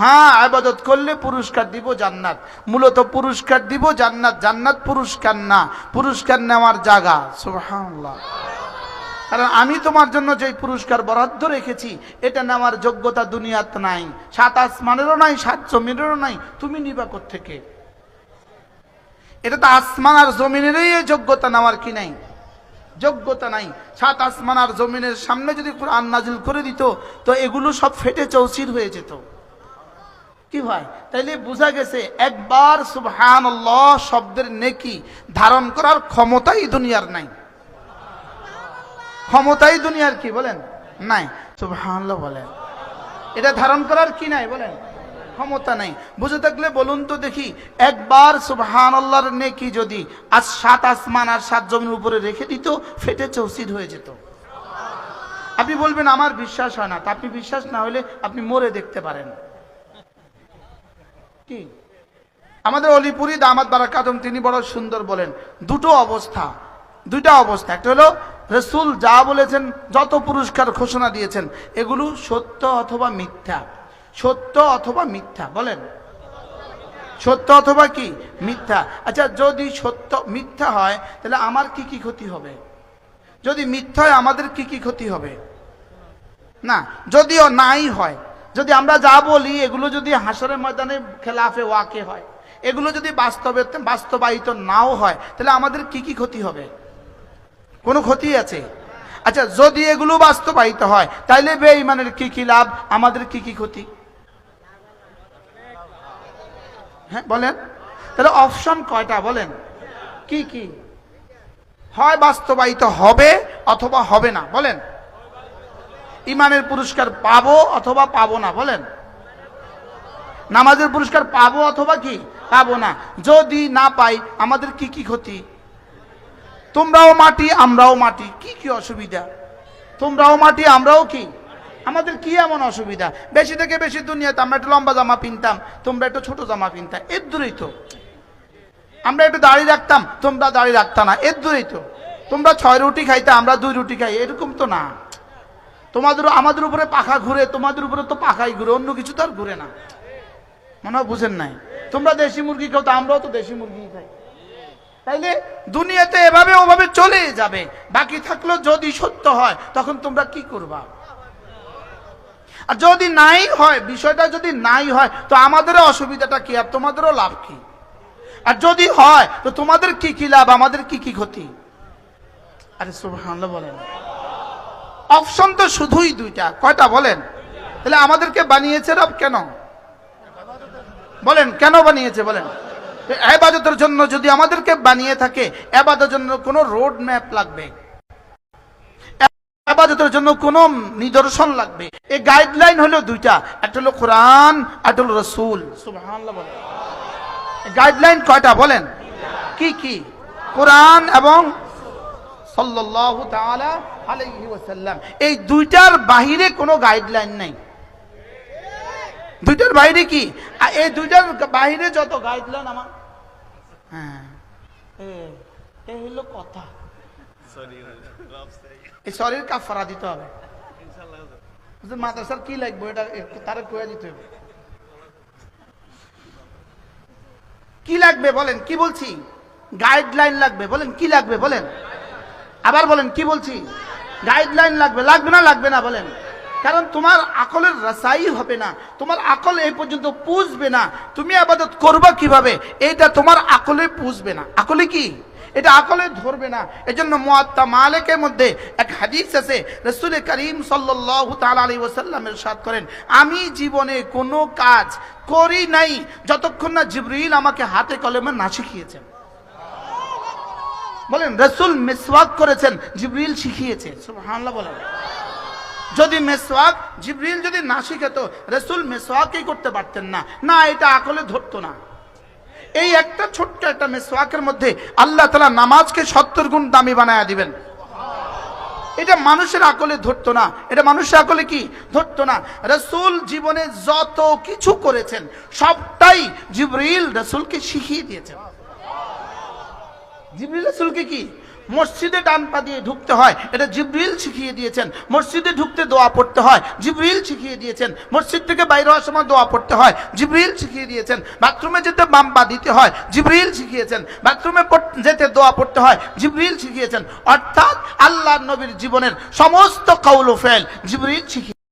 হ্যাঁ আবাদত করলে পুরস্কার দিব জান্নাত। মূলত পুরস্কার দিব জান্নাত। জান্নাত পুরস্কার না, পুরস্কার নেওয়ার জায়গা। সুবহানাল্লাহ। কারণ আমি তোমার জন্য যে পুরস্কার বরাদ্দ রেখেছি, এটা নেওয়ার যোগ্যতা দুনিয়াত নাই। সাত আসমানেরও নাই, সাত জমিনেরও নাই। তুমি নিবা থেকে এটা তো আসমান আর জমিনেরই যোগ্যতা নেওয়ার কি নাই? যোগ্যতা নাই। সাত আসমান আর জমিনের সামনে যদি কোরআন নাজিল করে দিত, তো এগুলো সব ফেটে চৌচির হয়ে যেত। কি হয়? তাইলে বোঝা গেছে, একবার সুবহান শব্দের নেকি ধারণ করার ক্ষমতাই দুনিয়ার নাই। ক্ষমতাই দুনিয়ার কি বলেন? নাই। সুবহান বলেন। এটা ধারণ করার কি নাই বলেন? ক্ষমতা নাই। বুঝে থাকলে বলুন তো দেখি, একবার সুবহান আল্লাহর নেকি যদি আজ সাত আসমান আর সাত জমির উপরে রেখে দিত, ফেটে চৌচির হয়ে যেত। আপনি বলবেন, আমার বিশ্বাস হয় না। তা আপনি বিশ্বাস না হলে আপনি মরে দেখতে পারেন। কি আমাদের অলিপুরি, দামাত বারাকাতম তিনি বড় সুন্দর বলেন। দুটো অবস্থা, দুইটা অবস্থা। একটা হলো, রসুল যা বলেছেন, যত পুরস্কার ঘোষণা দিয়েছেন, এগুলো সত্য অথবা মিথ্যা? সত্য অথবা মিথ্যা, বলেন। সত্য অথবা কি? মিথ্যা। আচ্ছা যদি সত্য, মিথ্যা হয়, তাহলে আমার কি কি ক্ষতি হবে? যদি মিথ্যা হয়, আমাদের কি কি ক্ষতি হবে? না, যদিও নাই হয় যদি আমরা যা বলি, এগুলো যদি হাসরের ময়দানে খেলাফে ওয়াকে হয়, এগুলো যদি বাস্তবে বাস্তবায়িত নাও হয়, তাহলে আমাদের কি কি ক্ষতি হবে? কোনো ক্ষতি আছে? আচ্ছা যদি এগুলো বাস্তবায়িত হয়, তাইলে বেঈমানের কি কি লাভ? আমাদের কি কি ক্ষতি? হ্যাঁ বলেন। তাহলে অপশন কয়টা? বলেন। কি কি? হয় বাস্তবায়িত হবে অথবা হবে না? বলেন। ইমানের পুরস্কার পাবো অথবা পাবো না, বলেন। নামাজের পুরস্কার পাবো অথবা কি? পাবো না। যদি না পাই, আমাদের কি কি ক্ষতি? তোমরাও মাটি, আমরাও মাটি, কি কি অসুবিধা? তোমরাও মাটি, আমরাও কি? আমাদের কি এমন অসুবিধা? বেশি থেকে বেশি দুনিয়াতে আমরা একটু লম্বা জামা পিনতাম, তোমরা একটু ছোট জামা পিনতাম এর দূরেই তো আমরা একটু দাড়ি রাখতাম, তোমরা দাড়ি রাখতা না, এর দূরেই তো তোমরা ছয় রুটি খাইতে, আমরা দুই রুটি খাই, এরকম তো না। তোমাদের আমাদের উপরে পাখা ঘুরে, তোমাদের উপরে তো পাখাই ঘুরে, অন্য কিছু তো আর ঘুরে না। মনে হয় বুঝেন নাই? তোমরা দেশি মুরগি খাও তো, আমরাও তো দেশি মুরগি খাই। তাইলে দুনিয়াতে এভাবে ওভাবে চলে যাবে। বাকি থাকল যদি সত্য হয়, তখন তোমরা কি করবা? আর যদি নাই হয়, বিষয়টা যদি নাই হয়, তো আমাদেরও অসুবিধাটা কি? আর তোমাদেরও লাভ কি? আর যদি হয়, তো তোমাদের কি কি লাভ? আমাদের কি কি ক্ষতি? আরে সুবহানাল্লাহ বলেন। অপশন তো শুধুই দুইটা। কয়টা বলেন? তাহলে আমাদেরকে বানিয়েছে রব কেন? বলেন, কেন বানিয়েছে বলেন? এবাদতের জন্য যদি আমাদেরকে বানিয়ে থাকে এবাদতের জন্য কোনো রোড ম্যাপ লাগবে। এবাদতের জন্য কোনো নিদর্শন লাগবে। এই গাইডলাইন হলো দুইটা। একটা হলো কোরআন, একটা হলো রসুল। গাইডলাইন কয়টা বলেন? কি কি? কোরআন এবং ওয়াসাল্লাম। এই দুইটার বাহিরে কোনো গাইডলাইন নাই। দুইটার বাইরে কি? এই দুইটার বাইরে যত গাইডলাইন আমার। হ্যাঁ। এই হলো কথা। এই শরীর কাফারা দিতে হবে। মাদ্রাসার কি লাগবে এটা তারে কয়ে দিতে হবে। কি লাগবে বলেন, কি বলছি? গাইডলাইন লাগবে বলেন, কি লাগবে বলেন? আবার বলেন, কি বলছি? গাইডলাইন লাগবে লাগবে না লাগবে না বলেন। কারণ তোমার আকলের রাসাই হবে না, তোমার আকল এই পর্যন্ত পুষবে না। তুমি আবাদত করবা কীভাবে? এইটা তোমার আকলে পুষবে না। আকলে কি? এটা আকলে ধরবে না। এজন্য মুয়াত্তা মালিকের মধ্যে এক হাদিস আছে, রসুল করিম সাল্লাল্লাহু তাআলা আলাইহি ওয়াসাল্লাম ইরশাদ করেন, আমি জীবনে কোনো কাজ করি নাই যতক্ষণ না জিবরিল আমাকে হাতে কলমে না শিখিয়েছেন। বলেন, রসুল মিসওয়াক করেছেন, জিবরিল শিখিয়েছে। সুবহানাল্লাহ বলেন। যদি মেসওয়াক, জিবরিল যদি না শিখাতো, রসুল মেসওয়াকই করতে পারতেন না। না, এটা আকলে ধরতো না। এই একটা ছোট্ট একটা মেসওয়াকের মধ্যে আল্লাহ তালা নামাজকে সত্তর গুণ দামি বানায়া দিবেন। এটা মানুষের আকলে ধরতো না। এটা মানুষের আকলে কি? ধরতো না। রসুল জীবনে যত কিছু করেছেন, সবটাই জিবরিল রসুলকে শিখিয়ে দিয়েছেন। জিবরিল রসুলকে কি? মসজিদে ডান পা দিয়ে ঢুকতে হয়, এটা জিব্রিল শিখিয়ে দিয়েছেন। মসজিদে ঢুকতে দোয়া পড়তে হয়, জিব্রিল শিখিয়ে দিয়েছেন। মসজিদ থেকে বাইরে হওয়ার সময় দোয়া পড়তে হয়, জিব্রিল শিখিয়ে দিয়েছেন। বাথরুমে যেতে বাম পা দিতে হয়, জিব্রিল শিখিয়েছেন। বাথরুমে যেতে দোয়া পড়তে হয়, জিব্রিল শিখিয়েছেন। অর্থাৎ আল্লাহ নবীর জীবনের সমস্ত কাউল ও ফেল জিব্রিল শিখিয়ে